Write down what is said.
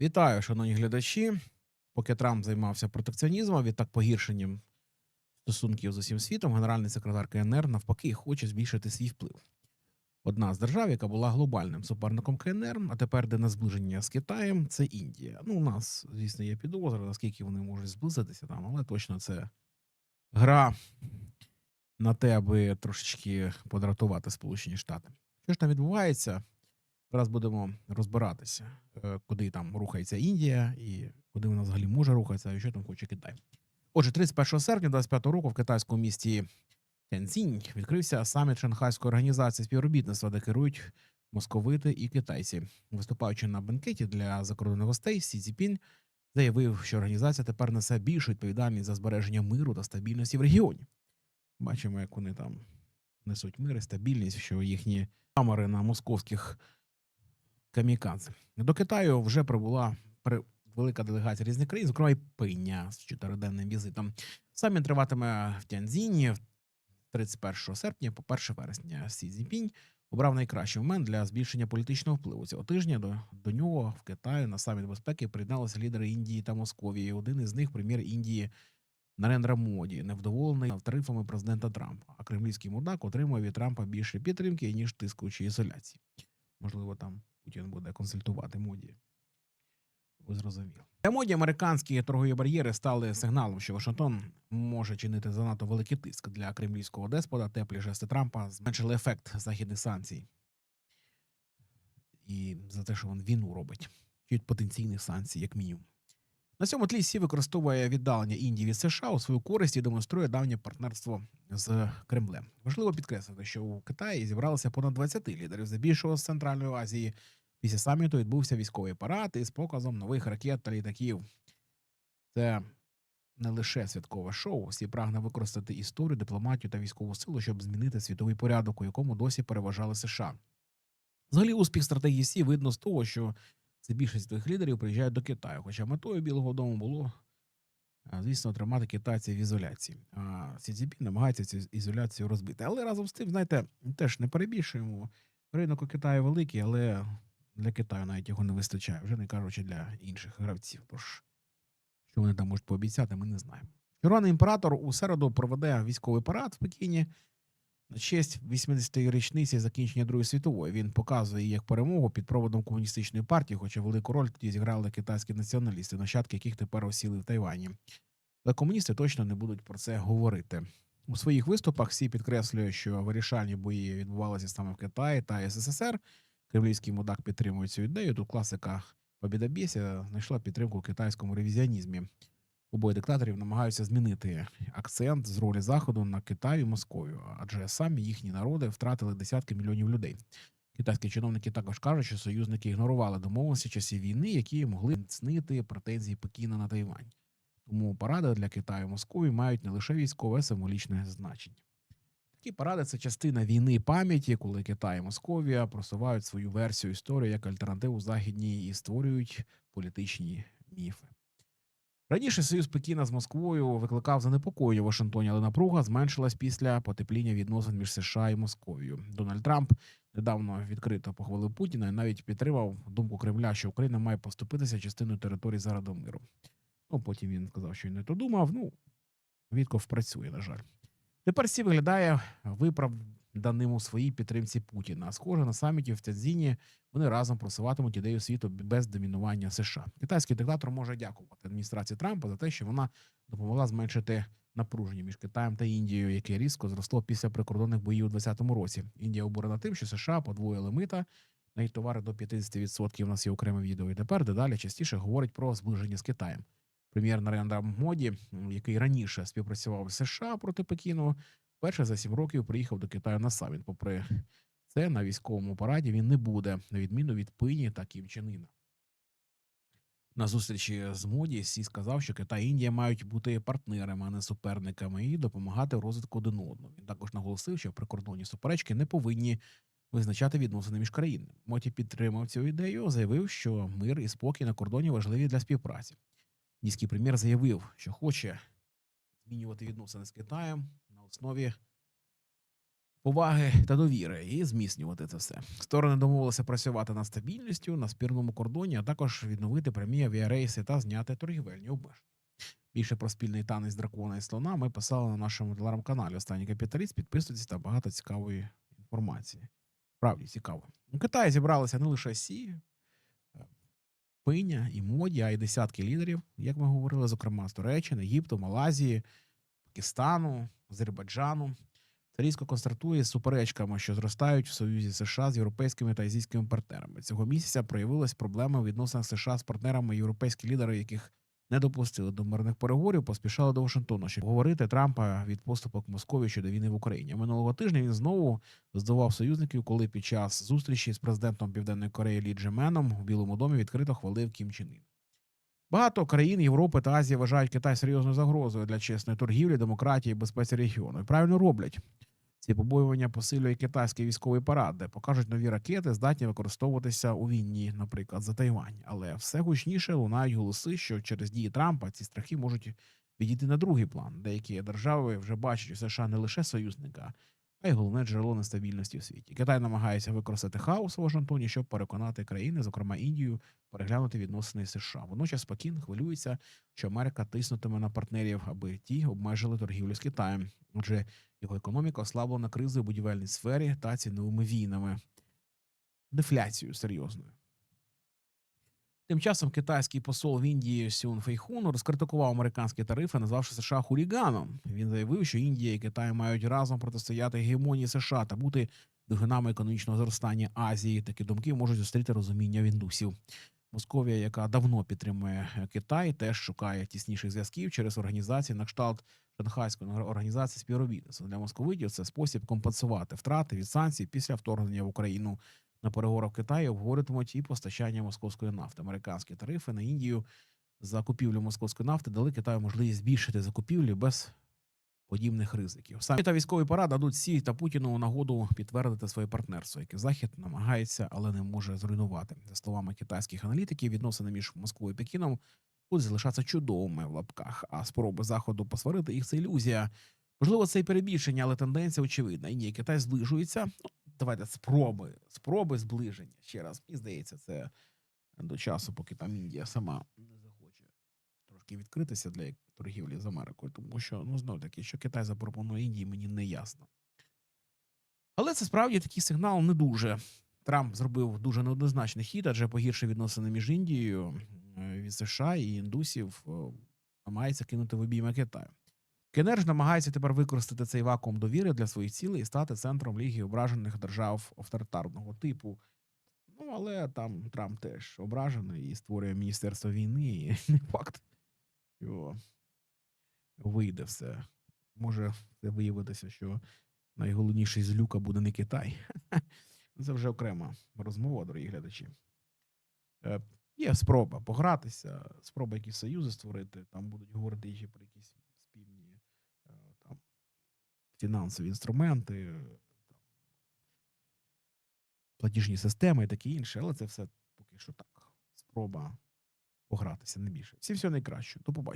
Вітаю, шановні глядачі. Поки Трамп займався протекціонізмом, відтак погіршенням стосунків з усім світом, генеральний секретар КНР навпаки хоче збільшити свій вплив. Одна з держав, яка була глобальним суперником КНР, а тепер де на зближення з Китаєм, це Індія. Ну, у нас, звісно, є підозра, наскільки вони можуть зблизитися там, але точно це гра на те, аби трошечки подратувати Сполучені Штати. Що ж там відбувається? Зараз будемо розбиратися, е, куди там рухається Індія і куди вона взагалі може рухатися, і що там хоче Китай. Отже, 31 серпня 25 року в китайському місті Тяньцінь відкрився саміт Шанхайської організації співробітництва, де керують московити і китайці. Виступаючи на бенкеті для закордонних гостей, Сі Цзіпінь заявив, що організація тепер несе більшу відповідальність за збереження миру та стабільності в регіоні. Бачимо, як вони там несуть мир і стабільність, що їхні камери на московських камікадзе. До Китаю вже прибула велика делегація різних країн, зокрема і Пиня з чотириденним візитом. Саміт триватиме в Тяньцзіні 31 серпня по 1 вересня. Сі Цзіньпінь обрав найкращий момент для збільшення політичного впливу. Цього тижня до, до нього в Китаю на саміт безпеки приєдналися лідери Індії та Московії. Один із них прем'єр Індії Нарендра Моді, невдоволений тарифами президента Трампа. А кремлівський мудак отримує від Трампа більше підтримки ніж тискучої ізоляції. Можливо, там Путін буде консультувати моді. Ви зрозуміли. Для моді американські торгові бар'єри стали сигналом, що Вашингтон може чинити занадто великий тиск для кремлівського деспота. Теплі жести Трампа зменшили ефект західних санкцій. І за те, що він війну робить, від потенційних санкцій, як мінімум. На цьому тлі Сі використовує віддалення Індії від США у свою користь і демонструє давнє партнерство з Кремлем. Важливо підкреслити, що у Китаї зібралося понад 20 лідерів здебільшого з Центральної Азії. Після саміту відбувся військовий парад із показом нових ракет та літаків. Це не лише святкове шоу, всі прагне використати історію, дипломатію та військову силу, щоб змінити світовий порядок, у якому досі переважали США. Взагалі, успіх стратегії Сі видно з того, що це більшість твоїх лідерів приїжджають до Китаю. Хоча метою Білого Дому було, звісно, тримати китайців в ізоляції. А Сі Цзіньпін намагається цю ізоляцію розбити. Але разом з тим, знаєте, теж не перебільшуємо. Ринок у Китаю великий, але для Китаю навіть його не вистачає, вже не кажучи для інших гравців. Тож, що вони там можуть пообіцяти, ми не знаємо. Червоний імператор у середу проведе військовий парад в Пекіні честь 80-ї річниці закінчення Другої світової. Він показує як перемогу під проводом комуністичної партії, хоча велику роль тоді зіграли китайські націоналісти, нащадки яких тепер осіли в Тайвані. Але комуністи точно не будуть про це говорити. У своїх виступах всі підкреслює, що вирішальні бої відбувалися саме в Китаї та СССР. Кремлівський мудак підтримує цю ідею. Тут класика Побідобєсія знайшла підтримку в китайському ревізіонізмі. Обоє диктаторів намагаються змінити акцент з ролі заходу на Китай і Московію, адже самі їхні народи втратили десятки мільйонів людей. Китайські чиновники також кажуть, що союзники ігнорували домовленості часів війни, які могли зміцнити претензії Пекіна на Тайвань. Тому паради для Китаю і Московії мають не лише військове, а символічне значення. Такі паради це частина війни пам'яті, коли Китай і Московія просувають свою версію історії як альтернативу західній і створюють політичні міфи. Раніше союз Пекіна з Москвою викликав занепокоєння в Вашингтоні, але напруга зменшилась після потепління відносин між США і Московією. Дональд Трамп недавно відкрито похвалив Путіна і навіть підтримав думку Кремля, що Україна має поступитися частиною території заради миру. Ну потім він сказав, що й не то думав. Ну Вітков працює, на жаль. Тепер Сі виглядає виправданим у своїй підтримці Путіна. Схоже, на саміті в Тяньцзіні вони разом просуватимуть ідею світу без домінування США. Китайський диктатор може дякувати адміністрації Трампа за те, що вона допомогла зменшити напруження між Китаєм та Індією, яке різко зросло після прикордонних боїв у 2020 році. Індія обурена тим, що США подвоїли мита на їх товари до 50%. У нас є окреме відео. І тепер дедалі частіше говорить про зближення з Китаєм. Прем'єр Нарендра Моді, який раніше співпрацював з США проти Пекіну, вперше за сім років приїхав до Китаю на саміт. Попри це, на військовому параді він не буде, на відміну від Пині та Кім Чен Іна. На зустрічі з Моді Сі сказав, що Китай і Індія мають бути партнерами, а не суперниками, і допомагати розвитку один одного. Він також наголосив, що прикордонні суперечки не повинні визначати відносини між країнами. Моті підтримав цю ідею, заявив, що мир і спокій на кордоні важливі для співпраці. Індійський прем'єр заявив, що хоче змінювати відносини з Китаєм основі поваги та довіри і зміцнювати це все. Сторони домовилися працювати над стабільністю на спірному кордоні, а також відновити прямі авіарейси та зняти торгівельні обмеження. Більше про спільний танець дракона і слона ми писали на нашому телеграм-каналі Останній капіталіст. Підписуйтесь та багато цікавої інформації. Справді цікаво. У Китаї зібралися не лише сі, е, пиня і моді, а й десятки лідерів, як ми говорили, зокрема з Туреччини, Єгипту, Малайзії, Пакистану, Азербайджану. Це різко констатує з суперечками, що зростають в Союзі США з європейськими та азійськими партнерами. Цього місяця проявились проблеми у відносинах США з партнерами європейські лідери, яких не допустили до мирних переговорів, поспішали до Вашингтона, щоб говорити Трампа від поступок Московії щодо війни в Україні. Минулого тижня він знову здивував союзників, коли під час зустрічі з президентом Південної Кореї Лі Джеменом у Білому домі відкрито хвалив Кім Чен Ін. Багато країн Європи та Азії вважають Китай серйозною загрозою для чесної торгівлі, демократії і безпеці регіону. І правильно роблять. Ці побоювання посилює китайський військовий парад, де покажуть нові ракети, здатні використовуватися у війні, наприклад, за Тайвань. Але все гучніше лунають голоси, що через дії Трампа ці страхи можуть відійти на другий план. Деякі держави вже бачать у США не лише союзника, а й головне джерело нестабільності у світі. Китай намагається використати хаос у Вашингтоні, щоб переконати країни, зокрема Індію, переглянути відносини з США. Водночас Пекін хвилюється, що Америка тиснутиме на партнерів, аби ті обмежили торгівлю з Китаєм. Отже, його економіка ослаблена кризою у будівельній сфері та ціновими війнами, дефляцією серйозною. Тим часом китайський посол в Індії Сюн Фейхун розкритикував американські тарифи, назвавши США хуліганом. Він заявив, що Індія і Китай мають разом протистояти гегемонії США та бути двигунами економічного зростання Азії. Такі думки можуть зустріти розуміння в індусів. Московія, яка давно підтримує Китай, теж шукає тісніших зв'язків через організації на кшталт Шанхайської організації співробітництва для московитів. Це спосіб компенсувати втрати від санкцій після вторгнення в Україну. На переговорах в Китаї обговорюватимуть і постачання московської нафти. Американські тарифи на Індію за купівлю московської нафти дали Китаю можливість збільшити закупівлі без подібних ризиків. Самі та військовий парад дадуть Сі та Путіну нагоду підтвердити своє партнерство, яке Захід намагається, але не може зруйнувати. За словами китайських аналітиків, відносини між Москвою і Пекіном будуть залишатися чудовими в лапках. А спроби заходу посварити їх це ілюзія. Можливо, це і перебільшення, але тенденція очевидна. Індія і Китай зближуються. Давайте спроби, спроби зближення. Ще раз, мені здається, це до часу, поки там Індія сама не захоче трошки відкритися для торгівлі з Америкою, тому що ну знов таки, що Китай запропонує Індії, мені не ясно. Але це справді такий сигнал не дуже. Трамп зробив дуже неоднозначний хід, адже погіршив відносини між Індією е, від США і індусів е, намагається кинути в обійми Китаю. КНР ж намагається тепер використати цей вакуум довіри для своїх цілей і стати центром ліги ображених держав авторитарного типу. Ну, але там Трамп теж ображений і створює Міністерство війни, і не факт, що вийде все. Може виявитися, що найголовніший з люка буде не Китай. Це вже окрема розмова, дорогі глядачі. Е, Є спроба погратися, спроба якісь союзи створити. Там будуть говорити ще про якісь фінансові інструменти, платіжні системи і таке інше, але це все поки що так. Спроба погратися не більше. Всім всього найкращого. До побачення.